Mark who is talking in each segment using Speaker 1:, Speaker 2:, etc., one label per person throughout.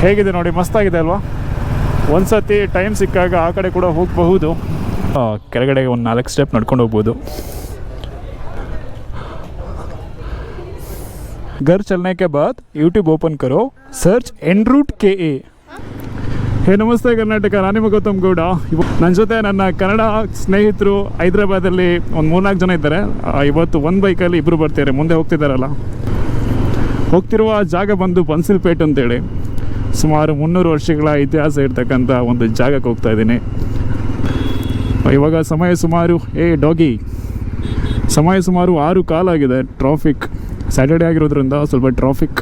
Speaker 1: ಹೇಗಿದೆ ನೋಡಿ ಮಸ್ತಾಗಿದೆ ಅಲ್ವಾ ಒಂದ್ಸತಿ ಟೈಮ್ ಸಿಕ್ಕಾಗ ಆ ಕಡೆ ಕೂಡ ಹೋಗಬಹುದು ಕೆಳಗಡೆ ಒಂದು ನಾಲ್ಕು ಸ್ಟೆಪ್ ನಡ್ಕೊಂಡು ಹೋಗ್ಬೋದು घर चलने के बाद यूट्यूब ओपन करो search en route K A ಹೇ ನಮಸ್ತೆ ಕರ್ನಾಟಕ ನಾನು ನಿಮ್ಮ ಗೌತಮ್ ಗೌಡ ಇವ ನನ್ನ ಜೊತೆ ನನ್ನ ಕನ್ನಡ ಸ್ನೇಹಿತರು ಹೈದ್ರಾಬಾದಲ್ಲಿ ಒಂದು ಮೂರ್ನಾಲ್ಕು ಜನ ಇದ್ದಾರೆ ಆ, ಇವತ್ತು ಒಂದು ಬೈಕಲ್ಲಿ ಇಬ್ಬರು ಬರ್ತಾರೆ ಮುಂದೆ ಹೋಗ್ತಿದ್ದಾರಲ್ಲ ಹೋಗ್ತಿರುವ ಜಾಗ ಬಂದು ಬನ್ಸಿಲ್ಪೇಟ್ ಅಂತೇಳಿ ಸುಮಾರು ಮುನ್ನೂರು ವರ್ಷಗಳ ಇತಿಹಾಸ ಇರ್ತಕ್ಕಂಥ ಒಂದು ಜಾಗಕ್ಕೆ ಹೋಗ್ತಾ ಇದ್ದೀನಿ. ಇವಾಗ ಸಮಯ ಸುಮಾರು, ಏ ಡಾಗಿ, ಸಮಯ ಸುಮಾರು ಆರು ಕಾಲಾಗಿದೆ ಟ್ರಾಫಿಕ್. ಸ್ಯಾಟರ್ಡೇ ಆಗಿರೋದ್ರಿಂದ ಸ್ವಲ್ಪ ಟ್ರಾಫಿಕ್.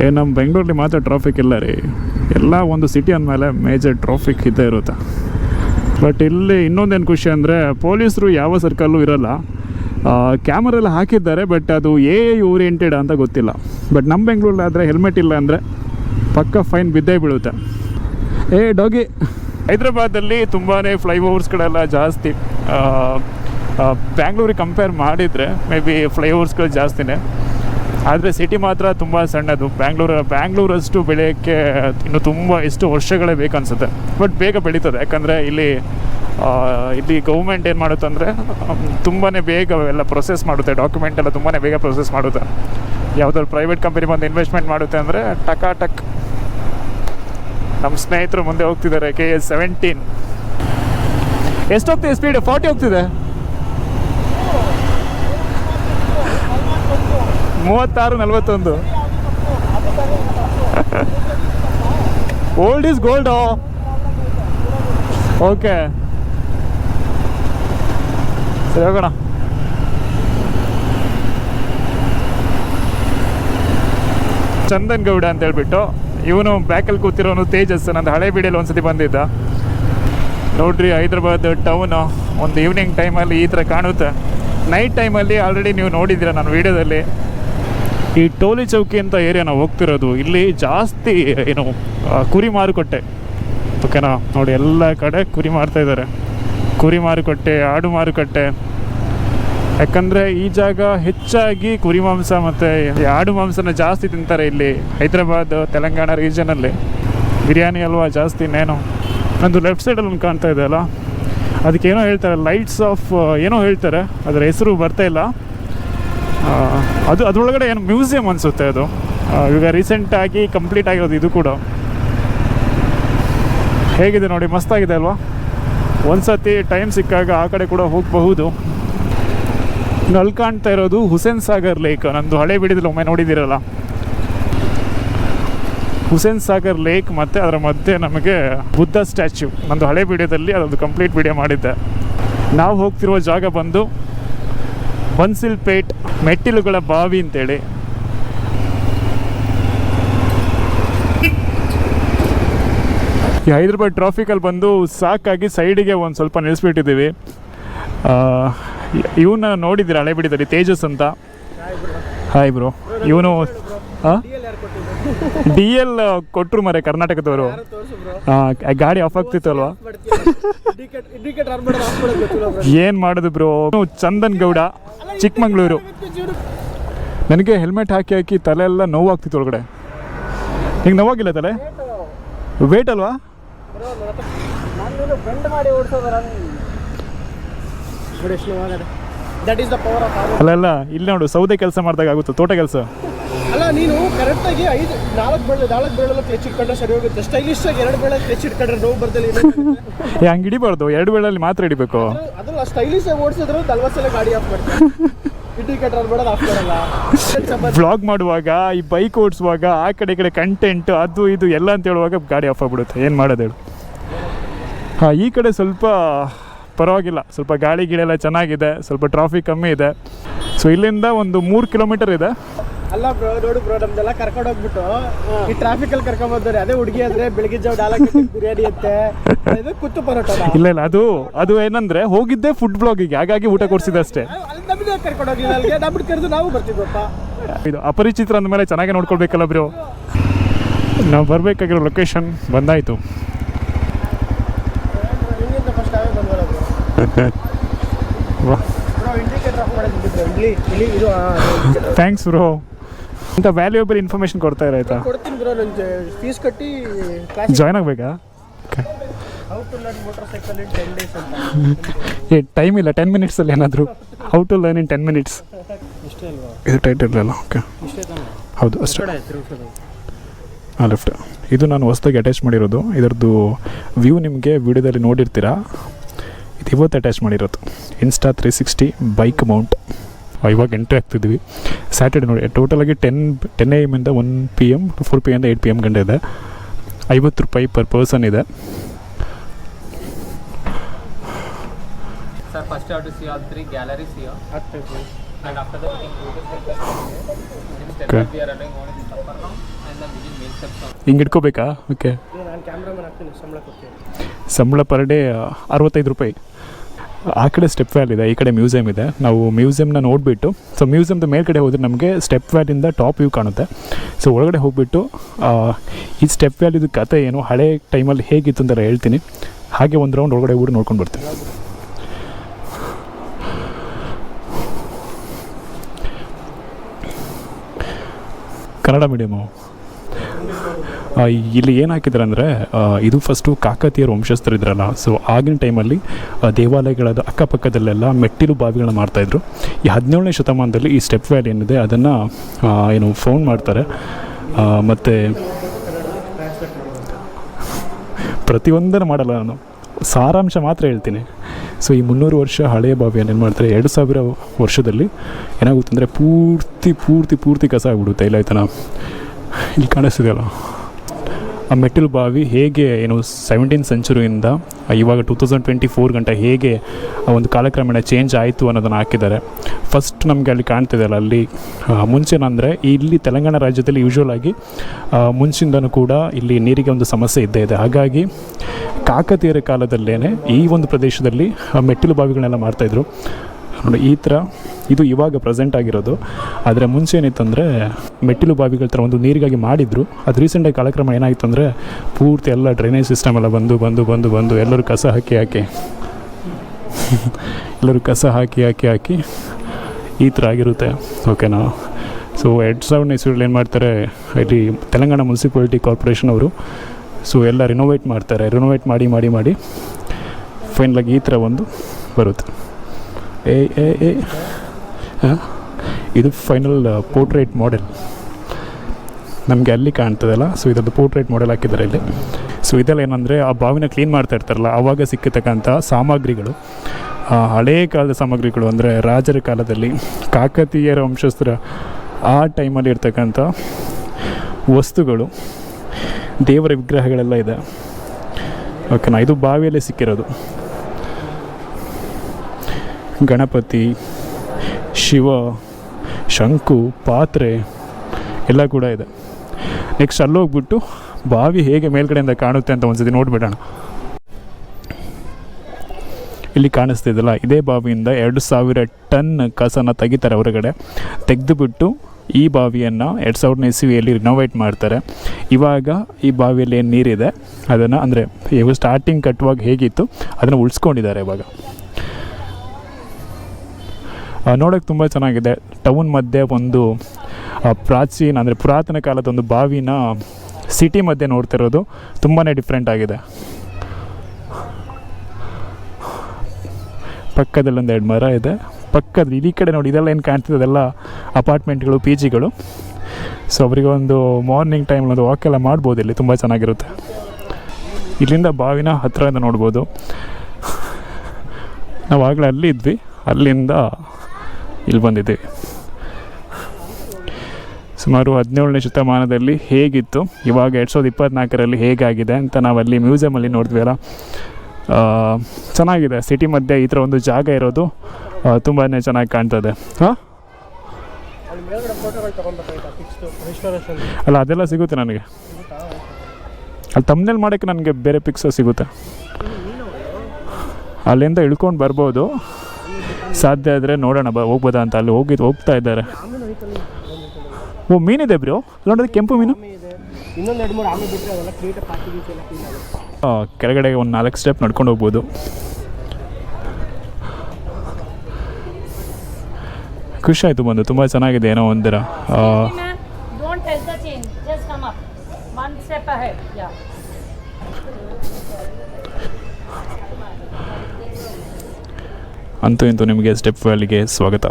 Speaker 1: ಏ ನಮ್ಮ ಬೆಂಗಳೂರಲ್ಲಿ ಮಾತ್ರ ಟ್ರಾಫಿಕ್ ಇಲ್ಲ ರೀ. ಎಲ್ಲ ಒಂದು ಸಿಟಿ ಅಂದಮೇಲೆ ಮೇಜರ್ ಟ್ರಾಫಿಕ್ ಇದ್ದೇ ಇರುತ್ತೆ. ಬಟ್ ಇಲ್ಲಿ ಇನ್ನೊಂದೇನು ಖುಷಿ ಅಂದರೆ, ಪೊಲೀಸರು ಯಾವ ಸರ್ಕಲ್ಲೂ ಇರಲ್ಲ. ಕ್ಯಾಮರಾ ಎಲ್ಲ ಹಾಕಿದ್ದಾರೆ ಬಟ್ ಅದು ಎ ಓರಿಯೆಂಟೆಡ್ ಅಂತ ಗೊತ್ತಿಲ್ಲ. ಬಟ್ ನಮ್ಮ ಬೆಂಗಳೂರಲ್ಲಿ ಆದರೆ ಹೆಲ್ಮೆಟ್ ಇಲ್ಲ ಅಂದರೆ ಪಕ್ಕ ಫೈನ್ ಬಿದ್ದೇ ಬೀಳುತ್ತೆ. ಏ ಡೋಗಿ ಹೈದ್ರಾಬಾದಲ್ಲಿ ತುಂಬಾ ಫ್ಲೈಓವರ್ಸ್ಗಳೆಲ್ಲ ಜಾಸ್ತಿ. ಬ್ಯಾಂಗ್ಳೂರಿಗೆ ಕಂಪೇರ್ ಮಾಡಿದರೆ ಮೇ ಬಿ ಫ್ಲೈಓವರ್ಸ್ಗಳು ಜಾಸ್ತಿನೇ. ಆದರೆ ಸಿಟಿ ಮಾತ್ರ ತುಂಬ ಸಣ್ಣದು. ಬ್ಯಾಂಗ್ಳೂರು ಬ್ಯಾಂಗ್ಳೂರಷ್ಟು ಬೆಳೆಯೋಕ್ಕೆ ಇನ್ನು ತುಂಬ ಎಷ್ಟು ವರ್ಷಗಳೇ ಬೇಕನ್ಸುತ್ತೆ. ಬಟ್ ಬೇಗ ಬೆಳೀತದೆ. ಯಾಕಂದರೆ ಇಲ್ಲಿ ಇಲ್ಲಿ ಗೌರ್ಮೆಂಟ್ ಏನು ಮಾಡುತ್ತೆ ಅಂದರೆ ತುಂಬಾ ಬೇಗ ಎಲ್ಲ ಪ್ರೊಸೆಸ್ ಮಾಡುತ್ತೆ ಡಾಕ್ಯುಮೆಂಟ್ ಎಲ್ಲ ತುಂಬಾ ಬೇಗ ಪ್ರೊಸೆಸ್ ಮಾಡುತ್ತೆ. ಯಾವುದಾದ್ರು ಪ್ರೈವೇಟ್ ಕಂಪನಿ ಬಂದು ಇನ್ವೆಸ್ಟ್ಮೆಂಟ್ ಮಾಡುತ್ತೆ ಅಂದರೆ, ಟಕಾ ಟಕ್. ನಮ್ಮ ಸ್ನೇಹಿತರು ಮುಂದೆ ಹೋಗ್ತಿದ್ದಾರೆ ಕೆ ಎಸ್ ಸೆವೆಂಟೀನ್ ಎಷ್ಟು ಹೋಗ್ತಿದೆ ಸ್ಪೀಡ್ ಫಾರ್ಟಿ ಹೋಗ್ತಿದೆ. ಮೂವತ್ತಾರು, ನಲವತ್ತೊಂದು. ಓಲ್ಡ್ ಈಸ್ ಗೋಲ್ಡ್ ಓಕೆ ಸರಿ, ಹೋಗೋಣ. ಚಂದನ್ ಗೌಡ ಅಂತ ಹೇಳ್ಬಿಟ್ಟು, ಇವನು ಬ್ಯಾಕಲ್ಲಿ ಕೂತಿರೋನು ತೇಜಸ್. ನಂದು ಹಳೆ ಬೀಡಿಯಲ್ಲಿ ಒಂದ್ಸತಿ ಬಂದಿದ್ದ. ನೋಡ್ರಿ, ಹೈದ್ರಾಬಾದ್ ಟೌನ್ ಒಂದು ಈವ್ನಿಂಗ್ ಟೈಮಲ್ಲಿ ಈ ಥರ ಕಾಣುತ್ತೆ. ನೈಟ್ ಟೈಮಲ್ಲಿ ಆಲ್ರೆಡಿ ನೀವು ನೋಡಿದ್ದೀರ ನಾನು ವೀಡಿಯೋದಲ್ಲಿ ಈ ಟೋಲಿ ಚೌಕಿ ಅಂತ ಏರಿಯಾ ನಾವು ಹೋಗ್ತಿರೋದು. ಇಲ್ಲಿ ಜಾಸ್ತಿ, ಏನು ಕುರಿ ಮಾರುಕಟ್ಟೆ. ಓಕೆನಾ ನೋಡಿ, ಎಲ್ಲ ಕಡೆ ಕುರಿ ಮಾರ್ತಾ ಇದ್ದಾರೆ. ಕುರಿ ಮಾರುಕಟ್ಟೆ, ಆಡು ಮಾರುಕಟ್ಟೆ. ಯಾಕಂದರೆ ಈ ಜಾಗ ಹೆಚ್ಚಾಗಿ ಕುರಿ ಮಾಂಸ ಮತ್ತು ಆಡು ಮಾಂಸನ ಜಾಸ್ತಿ ತಿಂತಾರೆ ಇಲ್ಲಿ. ಹೈದ್ರಾಬಾದ್, ತೆಲಂಗಾಣ ರೀಜನಲ್ಲಿ. ಬಿರಿಯಾನಿ ಅಲ್ವಾ ಜಾಸ್ತಿ ಇನ್ನೇನು. ನಂದು ಲೆಫ್ಟ್ ಸೈಡಲ್ಲಿ ಒಂದು ಕಾಣ್ತಾ ಇದೆ ಅಲ್ಲ? ಅದಕ್ಕೆ ಏನೋ ಹೇಳ್ತಾರೆ ಲೈಟ್ಸ್ ಆಫ್ ಏನೋ ಹೇಳ್ತಾರೆ, ಅದರ ಹೆಸರು ಬರ್ತಾ ಇಲ್ಲ. ಅದು ಅದರೊಳಗಡೆ ಏನು ಮ್ಯೂಸಿಯಂ ಅನಿಸುತ್ತೆ ಅದು. ಇವಾಗ ರೀಸೆಂಟಾಗಿ ಕಂಪ್ಲೀಟ್ ಆಗಿರೋದು ಇದು ಕೂಡ. ಹೇಗಿದೆ ನೋಡಿ, ಮಸ್ತಾಗಿದೆ ಅಲ್ವಾ? ಒಂದ್ಸತಿ ಟೈಮ್ ಸಿಕ್ಕಾಗ ಆ ಕಡೆ ಕೂಡ ಹೋಗಬಹುದು. ಅಲ್ಲಿ ಕಾಣ್ತಾ ಇರೋದು ಹುಸೇನ್ ಸಾಗರ್ ಲೇಕ್ ನಂದು ಹಳೆ ಬಿಡಿದ್ರು ಒಮ್ಮೆ ನೋಡಿದ್ದೀರಲ್ಲ ಹುಸೇನ್ ಸಾಗರ್ ಲೇಕ್ ಮತ್ತು ಅದರ ಮಧ್ಯೆ ನಮಗೆ ಬುದ್ಧ ಸ್ಟ್ಯಾಚ್ಯೂ ನಂದು ಹಳೆ ವಿಡಿಯೋದಲ್ಲಿ ಅದೊಂದು ಕಂಪ್ಲೀಟ್ ವಿಡಿಯೋ ಮಾಡಿದ್ದೆ. ನಾವು ಹೋಗ್ತಿರುವ ಜಾಗ ಬಂದು ಬನ್ಸಿಲ್ಪೇಟ್ ಮೆಟ್ಟಿಲುಗಳ ಬಾವಿ ಅಂತೇಳಿ. ಈ ಹೈದ್ರಾಬಾದ್ ಟ್ರಾಫಿಕಲ್ಲಿ ಬಂದು ಸಾಕಾಗಿ ಸೈಡಿಗೆ ಒಂದು ಸ್ವಲ್ಪ ನಿಲ್ಲಿಸ್ಬಿಟ್ಟಿದ್ದೀವಿ ಇವನ್ನ ನೋಡಿದ್ದೀರ ಹಳೆ ಬಿಡಿದಲ್ಲಿ ತೇಜಸ್ ಅಂತ? ಹಾಯ್ ಬ್ರೋ ಇವನು ಡಿ ಎಲ್ ಕೊಟ್ಟರು ಮರೆ ಕರ್ನಾಟಕದವರು. ಗಾಡಿ ಆಫ್ ಆಗ್ತಿತ್ತು ಅಲ್ವಾ? ಏನು ಮಾಡೋದು ಬ್ರೋ ಚಂದನ್ ಗೌಡ, ಚಿಕ್ಕಮಂಗ್ಳೂರು. ನನಗೆ ಹೆಲ್ಮೆಟ್ ಹಾಕಿ ಹಾಕಿ ತಲೆ ಎಲ್ಲ ನೋವಾಗ್ತಿತ್ತು ಒಳಗಡೆ. ಹಿಂಗೆ ನೋವಾಗಿಲ್ಲ ತಲೆ? ವೇಟ್ ಅಲ್ವಾ?
Speaker 2: That is the power of
Speaker 1: ಅಲ್ಲ ಅಲ್ಲ ಇಲ್ಲಿ ನೋಡು ಸೌದೆ ಕೆಲಸ ಮಾಡಿದಾಗ ಆಗುತ್ತೆ ತೋಟ ಕೆಲಸ?
Speaker 2: ಅಲ್ಲ ನೀನು ಕರೆಕ್ಟಾಗಿ ಐದು ನಾಲ್ಕು ಬೆಳೆ ನಾಲ್ಕು ಬೆಳೆಲ್ಲ ಕ್ಲಚ್ ಇಟ್ಕೊಂಡ್ರೆ ಸರಿ ಹೋಗುತ್ತೆ. ಸ್ಟೈಲಿಶ್ ಆಗಿ ಎರಡು ಬೆಳೆ ಕ್ಲಚ್ ಇಟ್ಕೊಂಡ್ರೆ ನೋವು ಬರ್ದಲ್ಲಿ
Speaker 1: ಹಂಗೆ ಹಿಡಿಬಾರ್ದು. ಎರಡು ಬೆಳೆಯಲ್ಲಿ ಮಾತ್ರ ಹಿಡಿಬೇಕು.
Speaker 2: ಅದ್ರಲ್ಲಿ ಸ್ಟೈಲಿಶ್ ಆಗಿ ಓಡಿಸಿದ್ರು ನಲ್ವತ್ತು ಸಲ ಗಾಡಿ ಆಫ್ ಮಾಡ್ತಾರೆ.
Speaker 1: ವ್ಲಾಗ್ ಮಾಡುವಾಗ ಈ ಬೈಕ್ ಓಡಿಸುವಾಗ ಆ ಕಡೆ ಈ ಕಡೆ ಕಂಟೆಂಟ್ ಅದು ಇದು ಎಲ್ಲ ಅಂತ ಹೇಳುವಾಗ ಗಾಡಿ ಆಫ್ ಆಗ್ಬಿಡುತ್ತೆ. ಏನು ಮಾಡೋದು ಹೇಳು. ಹಾಂ ಈ ಕಡೆ ಸ್ವಲ್ಪ ಪರವಾಗಿಲ್ಲ. ಸ್ವಲ್ಪ ಗಾಳಿ ಗಿಳೆಲ್ಲ ಚೆನ್ನಾಗಿದೆ. ಸ್ವಲ್ಪ ಟ್ರಾಫಿಕ್ ಕಮ್ಮಿ ಇದೆ. ಸೊ ಇಲ್ಲಿಂದ ಒಂದು ಮೂರು ಕಿಲೋಮೀಟರ್ ಇದೆ.
Speaker 2: ಅಲ್ಲ ಬ್ರೋ ನೋಡು ಬ್ರೋ ನಮ್ದೆಲ್ಲ ಕರ್ಕೊಂಡು ಹೋಗ್ಬಿಟ್ಟು ಈ ಟ್ರಾಫಿಕ್ ಅಲ್ಲಿ ಕರ್ಕೊಂಡ್ ಅದೇ ಹುಡುಗಿ ಅಂದ್ರೆ ಬೆಳಿಗ್ಗೆ ಜಾವ ಡಾಲಕ್ ಬಿರಿಯಾನಿ ಅಂತೆ. ಇದು ಕುತ್ತು ಪರೋಟ
Speaker 1: ಇಲ್ಲ ಇಲ್ಲ ಅದು ಅದು ಏನಂದ್ರೆ ಹೋಗಿದ್ದೆ ಫುಡ್ ಬ್ಲಾಗಿಗೆ ಹಾಗಾಗಿ ಊಟ ಕೊಡಿಸಿದೆ ಅಷ್ಟೇ.
Speaker 2: ನಮಗೆ ಕರ್ಕೊಂಡು ಹೋಗಿಲ್ಲ ಅಲ್ಲಿಗೆ ನಮ್ಮನ್ನ ಕರೆದು ನಾವು ಬರ್ತಿದ್ವಪ್ಪ
Speaker 1: ಇದು ಅಪರಿಚಿತರ ಅಂದಮೇಲೆ ಚೆನ್ನಾಗಿ ನೋಡ್ಕೊಳ್ಬೇಕಲ್ಲ ಬ್ರೋ? ನಾವು ಬರಬೇಕಾಗಿರೋ ಲೊಕೇಶನ್ ಬಂದಾಯಿತು.
Speaker 2: ಹಿಂಗಿಂತ ಫಸ್ಟ್ ನಾವೇ ಬಂದ್ವಲ್ಲ
Speaker 1: ಥ್ಯಾಂಕ್ಸ್ ಬ್ರೋ ಇಂಥ ವ್ಯಾಲ್ಯೂಬಲ್ ಇನ್ಫಾರ್ಮೇಷನ್ ಕೊಡ್ತಾ ಇರೋ
Speaker 2: ಕೊಡ್ತೀನಿ ಬ್ರೋ ನಂಗೆ ಫೀಸ್ ಕಟ್ಟಿ
Speaker 1: join ಆಗಬೇಕಾ
Speaker 2: how to learn motorcycle in ten days ಅಂತ
Speaker 1: ಏ ಟೈಮ್ ಇಲ್ಲ ಟೆನ್ ಮಿನಿಟ್ಸಲ್ಲಿ ಏನಾದರೂ? How to learn in
Speaker 2: ten minutes
Speaker 1: ಇದು ಟೈಟ್ ಇರಲಿಲ್ಲ ಓಕೆ ಹೌದು ಅಷ್ಟೇ.
Speaker 2: ಆ
Speaker 1: ಹಾಂ ಲೆಫ್ಟ್ ಇದು ನಾನು ಹೊಸ್ದಾಗಿ ಅಟ್ಯಾಚ್ ಮಾಡಿರೋದು. ಇದರದ್ದು ವ್ಯೂ ನಿಮಗೆ ವಿಡಿಯೋದಲ್ಲಿ ನೋಡಿರ್ತೀರಾ? ಇದು ಇವತ್ತು ಅಟ್ಯಾಚ್ ಮಾಡಿರೋದು. Insta three sixty bike mount ಇವಾಗ ಎಂಟ್ರಿ ಆಗ್ತಿದ್ವಿ. ಸ್ಯಾಟರ್ಡೆ ನೋಡಿ ಟೋಟಲಾಗಿ ಟೆನ್ ಟೆನ್ ಎ ಇಂದ one P M four P M eight P M ಗಂಟೆ ಇದೆ. ಐವತ್ತು ರೂಪಾಯಿ ಪರ್ ಪರ್ಸನ್ ಇದೆ.
Speaker 3: Sir, first you have to see all three galleries here, and after that we can go to the In step
Speaker 1: Okay.
Speaker 3: we are running only this upper round and then within main steps on.
Speaker 1: ಹಿಂಗೆ ಇಟ್ಕೋಬೇಕಾ? Okay
Speaker 2: ನಾನು cameraman ಆಗ್ತೀನಿ ಸಂಬಳ ಕೊಡ್ತೀನಿ.
Speaker 1: ಸಂಬಳ per day ಅರವತ್ತೈದು ರೂಪಾಯಿ. ಆ ಕಡೆ ಸ್ಟೆಪ್ ವ್ಯಾಲ್ ಇದೆ ಈ ಕಡೆ ಮ್ಯೂಸಿಯಂ ಇದೆ. ನಾವು ಮ್ಯೂಸಿಯಮ್ನ ನೋಡಿಬಿಟ್ಟು ಸೊ ಮ್ಯೂಸಿಯಮ್ದು ಮೇಲ್ಗಡೆ ಹೋದರೆ ನಮಗೆ ಸ್ಟೆಪ್ ವ್ಯಾಲಿಂದ ಟಾಪ್ ವ್ಯೂ ಕಾಣುತ್ತೆ. ಸೊ ಒಳಗಡೆ ಹೋಗ್ಬಿಟ್ಟು ಆ, ಈ ಸ್ಟೆಪ್ ವ್ಯಾಲಿದು ಕತೆ ಏನು ಹಳೆ ಟೈಮಲ್ಲಿ ಹೇಗಿತ್ತು ಅಂತ ಹೇಳ್ತೀನಿ. ಹಾಗೆ ಒಂದು ರೌಂಡ್ ಒಳಗಡೆ ಊರು ನೋಡ್ಕೊಂಡು ಬರ್ತೀನಿ. ಕನ್ನಡ ಮೀಡಿಯಮು ಇಲ್ಲಿ ಏನು ಅಂದರೆ ಇದು ಫಸ್ಟು ವಂಶಸ್ಥರು ವಂಶಸ್ಥರಿದ್ರಲ್ಲ ಸೊ ಆಗಿನ ಟೈಮಲ್ಲಿ ದೇವಾಲಯಗಳಾದ ಅಕ್ಕಪಕ್ಕದಲ್ಲೆಲ್ಲ ಮೆಟ್ಟಿಲು ಬಾವಿಗಳನ್ನ ಮಾಡ್ತಾಯಿದ್ರು ಈ ಹದಿನೇಳನೇ ಶತಮಾನದಲ್ಲಿ ಈ ಸ್ಟೆಪ್ ವ್ಯಾಲಿ ಏನಿದೆ, ಅದನ್ನು ಏನು ಫೋನ್ ಮಾಡ್ತಾರೆ. ಮತ್ತು ಪ್ರತಿಯೊಂದನ್ನು ಮಾಡಲ್ಲ ನಾನು. ಸಾರಾಂಶ ಮಾತ್ರ ಹೇಳ್ತೀನಿ. ಸೊ ಈ ಮುನ್ನೂರು ವರ್ಷ ಹಳೆಯ ಬಾವಿಯನ್ನು ಏನು ಮಾಡ್ತಾರೆ? ಎರಡು ಸಾವಿರ ವರ್ಷದಲ್ಲಿ ಏನಾಗುತ್ತೆ ಅಂದರೆ ಪೂರ್ತಿ ಪೂರ್ತಿ ಪೂರ್ತಿ ಕಸ ಆಗ್ಬಿಡುತ್ತೆ. ಇಲ್ಲ ಆಯ್ತಾನ ಇಲ್ಲಿ ಕಾಣಿಸ್ತಿದೆಯಲ್ಲ? ಆ ಮೆಟಲ್ ಬಾವಿ ಹೇಗೆ ಏನು ಸೆವೆಂಟೀನ್ ಸೆಂಚುರಿಯಿಂದ ಇವಾಗ ಟೂ ತೌಸಂಡ್ ಟ್ವೆಂಟಿ ಫೋರ್ ಗಂಟೆ ಹೇಗೆ ಆ ಒಂದು ಕಾಲಕ್ರಮೇಣ ಚೇಂಜ್ ಆಯಿತು ಅನ್ನೋದನ್ನು ಹಾಕಿದ್ದಾರೆ. ಫಸ್ಟ್ ನಮಗೆ ಅಲ್ಲಿ ಕಾಣ್ತಿದೆಯಲ್ಲ ಅಲ್ಲಿ ಆ, ಮುಂಚೆನಂದರೆ ಇಲ್ಲಿ ತೆಲಂಗಾಣ ರಾಜ್ಯದಲ್ಲಿ ಯೂಶ್ವಲ್ ಆಗಿ ಮುಂಚಿಂದನೂ ಕೂಡ ಇಲ್ಲಿ ನೀರಿಗೆ ಒಂದು ಸಮಸ್ಯೆ ಇದ್ದೇ ಇದೆ. ಹಾಗಾಗಿ ಕಾಕತೀಯರ ಕಾಲದಲ್ಲೇ ಈ ಒಂದು ಪ್ರದೇಶದಲ್ಲಿ ಮೆಟ್ಟಿಲು ಬಾವಿಗಳನ್ನೆಲ್ಲ ಮಾಡ್ತಾಯಿದ್ರು ನೋಡಿ, ಈ ಥರ ಇದು ಇವಾಗ ಪ್ರೆಸೆಂಟ್ ಆಗಿರೋದು. ಆದರೆ ಮುಂಚೆ ಏನಿತ್ತಂದರೆ ಮೆಟ್ಟಿಲು ಬಾವಿಗಳ ಥರ ಒಂದು ನೀರಿಗಾಗಿ ಮಾಡಿದ್ರು. ಅದು ರೀಸೆಂಟಾಗಿ ಕಾಲಕ್ರಮ ಏನಾಯಿತು ಅಂದರೆ ಪೂರ್ತಿ ಎಲ್ಲ ಡ್ರೈನೇಜ್ ಸಿಸ್ಟಮ್ ಎಲ್ಲ ಬಂದು ಬಂದು ಬಂದು ಬಂದು ಎಲ್ಲರೂ ಕಸ ಹಾಕಿ ಹಾಕಿ. ಎಲ್ಲರೂ ಕಸ ಹಾಕಿ ಹಾಕಿ ಹಾಕಿ ಈ ಥರ ಆಗಿರುತ್ತೆ. ಓಕೆನಾ ಸೊ ಎರಡು ಸಾವಿರದ ಇಸ್ವಿಯಲ್ಲಿ ಏನು ಮಾಡ್ತಾರೆ, ಇಲ್ಲಿ ತೆಲಂಗಾಣ ಮುನ್ಸಿಪಾಲಿಟಿ ಕಾರ್ಪೊರೇಷನ್ ಅವರು ಸೊ ಎಲ್ಲ ರಿನೋವೇಟ್ ಮಾಡ್ತಾರೆ. ರಿನೋವೇಟ್ ಮಾಡಿ ಮಾಡಿ ಮಾಡಿ ಫೈನಲಾಗಿ ಈ ಥರ ಒಂದು ಬರುತ್ತೆ. ಏ ಏ ಏ. ಇದು ಫೈನಲ್ ಪೋರ್ಟ್ರೇಟ್ ಮಾಡೆಲ್ ನಮಗೆ ಅಲ್ಲಿ ಕಾಣ್ತದಲ್ಲ? ಸೊ ಇದೊಂದು ಪೋರ್ಟ್ರೇಟ್ ಮಾಡೆಲ್ ಹಾಕಿದ್ದಾರೆ ಇಲ್ಲಿ. ಸೊ ಇದೆಲ್ಲ ಏನಂದರೆ ಆ ಬಾವಿನ ಕ್ಲೀನ್ ಮಾಡ್ತಾ ಇರ್ತಾರಲ್ಲ ಆವಾಗ ಸಿಕ್ಕತಕ್ಕಂಥ ಸಾಮಗ್ರಿಗಳು. ಆ, ಹಳೇ ಕಾಲದ ಸಾಮಗ್ರಿಗಳು ಅಂದರೆ ರಾಜರ ಕಾಲದಲ್ಲಿ ಕಾಕತೀಯರ ವಂಶಸ್ಥರ ಆ ಟೈಮಲ್ಲಿ ಇರ್ತಕ್ಕಂಥ ವಸ್ತುಗಳು ದೇವರ ವಿಗ್ರಹಗಳೆಲ್ಲ ಇದೆ. ಓಕೆನಾ ಇದು ಬಾವಿಯಲ್ಲೇ ಸಿಕ್ಕಿರೋದು. ಗಣಪತಿ, ಶಿವ, ಶಂಕು, ಪಾತ್ರೆ ಎಲ್ಲ ಕೂಡ ಇದೆ. ನೆಕ್ಸ್ಟ್ ಅಲ್ಲೋಗ್ಬಿಟ್ಟು ಬಾವಿ ಹೇಗೆ ಮೇಲ್ಗಡೆಯಿಂದ ಕಾಣುತ್ತೆ ಅಂತ ಒಂದ್ಸತಿ ನೋಡಿಬಿಡೋಣ. ಇಲ್ಲಿ ಕಾಣಿಸ್ತಿದ್ದಲ್ಲ ಇದೇ ಬಾವಿಯಿಂದ ಎರಡು ಸಾವಿರ ಟನ್ ಕಸನ ತೆಗಿತಾರೆ ಹೊರಗಡೆ. ತೆಗೆದುಬಿಟ್ಟು ಈ ಬಾವಿಯನ್ನು ಎರಡು ಸಾವಿರದ ಇಸ್ವಿಯಲ್ಲಿ ರಿನೋವೇಟ್ ಮಾಡ್ತಾರೆ. ಇವಾಗ ಈ ಬಾವಿಯಲ್ಲಿ ಏನು ನೀರಿದೆ, ಅದನ್ನು ಅಂದರೆ ಇವಾಗ ಸ್ಟಾರ್ಟಿಂಗ್ ಕಟ್ಟುವಾಗ ಹೇಗಿತ್ತು, ಅದನ್ನು ಉಳಿಸ್ಕೊಂಡಿದ್ದಾರೆ ಇವಾಗ. ನೋಡೋಕ್ಕೆ ತುಂಬ ಚೆನ್ನಾಗಿದೆ. ಟೌನ್ ಮಧ್ಯೆ ಒಂದು ಪ್ರಾಚೀನ ಅಂದರೆ ಪುರಾತನ ಕಾಲದ ಒಂದು ಬಾವಿನ ಸಿಟಿ ಮಧ್ಯೆ ನೋಡ್ತಿರೋದು ತುಂಬಾ ಡಿಫ್ರೆಂಟ್ ಆಗಿದೆ. ಪಕ್ಕದಲ್ಲೊಂದು ಎರಡು ಮರ ಇದೆ. ಪಕ್ಕದ ಇಲ್ಲಿ ಕಡೆ ನೋಡಿ ಇದೆಲ್ಲ ಏನು ಕಾಣ್ತಿದೆ? ಅದೆಲ್ಲ ಅಪಾರ್ಟ್ಮೆಂಟ್ಗಳು, ಪಿ ಜಿಗಳು. ಸೊ ಅವರಿಗೊಂದು ಮಾರ್ನಿಂಗ್ ಟೈಮ್ ಒಂದು ವಾಕೆಲ್ಲ ಮಾಡ್ಬೋದು ಇಲ್ಲಿ. ತುಂಬ ಚೆನ್ನಾಗಿರುತ್ತೆ. ಇಲ್ಲಿಂದ ಬಾವಿನ ಹತ್ತಿರದಿಂದ ನೋಡ್ಬೋದು. ನಾವು ಆಗಲೇ ಅಲ್ಲಿ ಇದ್ವಿ. ಅಲ್ಲಿಂದ ಇಲ್ಲಿ ಬಂದಿದ್ದೀವಿ ಸುಮಾರು ಹದಿನೇಳನೇ ಶತಮಾನದಲ್ಲಿ ಹೇಗಿತ್ತು? ಇವಾಗ ಎರಡು ಸಾವಿರದ ಇಪ್ಪತ್ತ್ನಾಲ್ಕರಲ್ಲಿ ಹೇಗಾಗಿದೆ ಅಂತ ನಾವಲ್ಲಿ ಮ್ಯೂಸಿಯಮಲ್ಲಿ ನೋಡಿದ್ವಿ ಅಲ್ಲ. ಚೆನ್ನಾಗಿದೆ. ಸಿಟಿ ಮಧ್ಯೆ ಈ ಥರ ಒಂದು ಜಾಗ ಇರೋದು. ತುಂಬಾ ಚೆನ್ನಾಗಿ ಕಾಣ್ತದೆ. ಹಾಂ?
Speaker 2: ಅಲ್ಲಿ
Speaker 1: ಅದೆಲ್ಲ ಸಿಗುತ್ತೆ ನನಗೆ. ಅಲ್ಲಿ ತಮ್ಮನೇಲಿ ಮಾಡೋಕ್ಕೆ ನನಗೆ ಬೇರೆ ಪಿಕ್ಸ ಸಿಗುತ್ತೆ. ಅಲ್ಲಿಂದ ಇಳ್ಕೊಂಡು ಬರ್ಬೋದು. ಸಾಧ್ಯ ಆದರೆ ನೋಡೋಣ ಬ ಹೋಗ್ಬೋದಾ ಅಂತ ಅಲ್ಲಿ ಹೋಗಿ ಹೋಗ್ತಾ ಇದ್ದಾರೆ. ಓ ಮೀನಿದೆ ಬ್ರೋ. ನೋಡೋದು ಕೆಂಪು ಮೀನು. ಕೆಳಗಡೆ ಒಂದು ನಾಲ್ಕು ಸ್ಟೆಪ್ ನಡ್ಕೊಂಡು ಹೋಗ್ಬೋದು. ಖುಷಿ ಆಯಿತು ಬಂದು ತುಂಬ ಚೆನ್ನಾಗಿದೆ ಏನೋ ಒಂಥರ. ಅಂತೂ ಇಂತೂ ನಿಮಗೆ ಸ್ಟೆಪ್ ವ್ಯಾಲಿಗೆ ಸ್ವಾಗತ.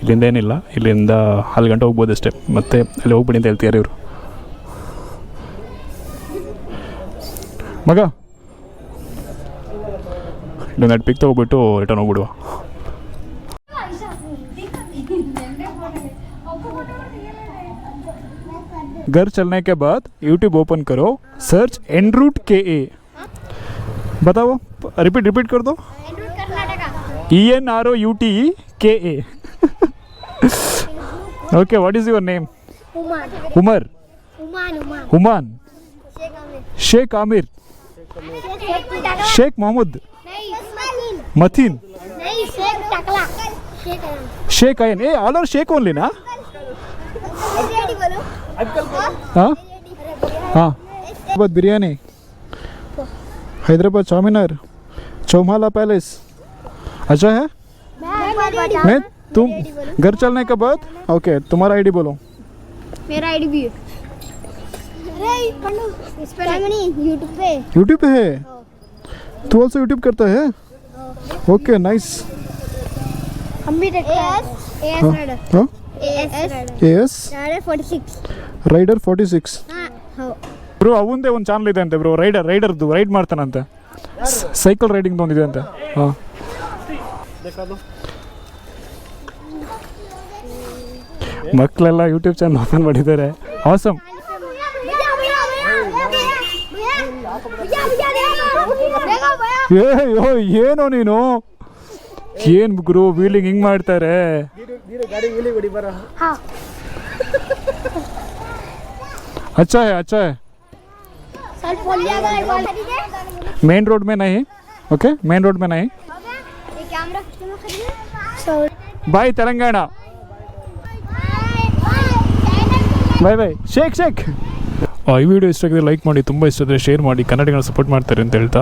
Speaker 1: ಇಲ್ಲಿಂದ ಏನಿಲ್ಲ ಇಲ್ಲಿಂದ ಅಲ್ಲಿ ಗಂಟೆ ಹೋಗ್ಬೋದು ಅಷ್ಟೇ. ಮತ್ತೆ ಅಲ್ಲಿ ಹೋಗ್ಬಿಡಿ ಅಂತ ಹೇಳ್ತಿದ್ದಾರೆ ಇವರು. ಮಗ ಇಲ್ಲೊಂದು ಎರಡು ಪಿಕ್ ತೊಗೊಬಿಟ್ಟು ರಿಟರ್ನ್ ಹೋಗ್ಬಿಡುವ घर चलने के बाद यूट्यूब ओपन करो search en route K A बताओ रिपीट रिपीट कर दो E N R O U T E K A okay what is your name
Speaker 4: Uman.
Speaker 1: Umar
Speaker 4: Uman, Uman.
Speaker 1: Uman
Speaker 4: Sheikh Amir. Sheikh Amir Sheikh Takla. Sheikh Mohammed.
Speaker 1: Mateen. Sheikh Ayan A all are Sheikh only ना? हाँ? हाँ। Hyderabad biryani Hyderabad Charminar Chowmahalla palace. अच्छा है?
Speaker 4: मैं
Speaker 1: तुम घर चलने के बाद? ओके तुम्हारा आईडी बोलो।
Speaker 4: मेरा आईडी भी है। इस पर नहीं यूट्यूब पे
Speaker 1: यूट्यूब पे है तू ऑल्सो यूट्यूब करता है ओके नाइस
Speaker 4: हम भी देखते हैं एएस राइडर
Speaker 1: हाँ
Speaker 4: A S
Speaker 1: rider
Speaker 4: S rider 46
Speaker 1: rider forty six
Speaker 4: हां हो
Speaker 1: ಬ್ರೋ ಅವಂದೇ ಒಂದು ಚಾನಲ್ ಇದೆ ಅಂತೆ ಬ್ರೋ ರೈಡರ್ ರೈಡರ್ದು ರೈಡ್ ಮಾಡ್ತಾನಂತೆ ಸೈಕಲ್ ರೈಡಿಂಗ್ ಒಂದಿದೆ ಅಂತೆ ಹಾಂ ಮಕ್ಕಳೆಲ್ಲ ಯೂಟ್ಯೂಬ್ ಚಾನಲ್ ಓಪನ್ ಮಾಡಿದ್ದಾರೆ ಆಸಮ್
Speaker 4: देखो भैया
Speaker 1: ಏ ಯೋ ಏನೋ ನೀನು ಏನು ಗುರು ವೀಲಿಂಗ್ ಹಿಂಗೆ ಮಾಡ್ತಾರೆ
Speaker 2: ನೀರು ನೀರು ಗಾಡಿ ವೀಲಿ ಹೊಡಿ ಬರ
Speaker 4: हां
Speaker 1: अच्छा है अच्छा है
Speaker 4: सर बोल दिया गाड़ी
Speaker 1: मेन रोड में नहीं ओके मेन रोड में नहीं
Speaker 4: ये कैमरा कितने में खरीदे सौ
Speaker 1: bye Telangana bye bye shake shake ಈ ವಿಡಿಯೋ ಇಷ್ಟ ಆಗಿದೆ ಲೈಕ್ ಮಾಡಿ ತುಂಬ ಇಷ್ಟ ಆದರೆ ಶೇರ್ ಮಾಡಿ ಕನ್ನಡಿಗನ ಸಪೋರ್ಟ್ ಮಾಡ್ತಾರೆ ಅಂತ ಹೇಳ್ತಾ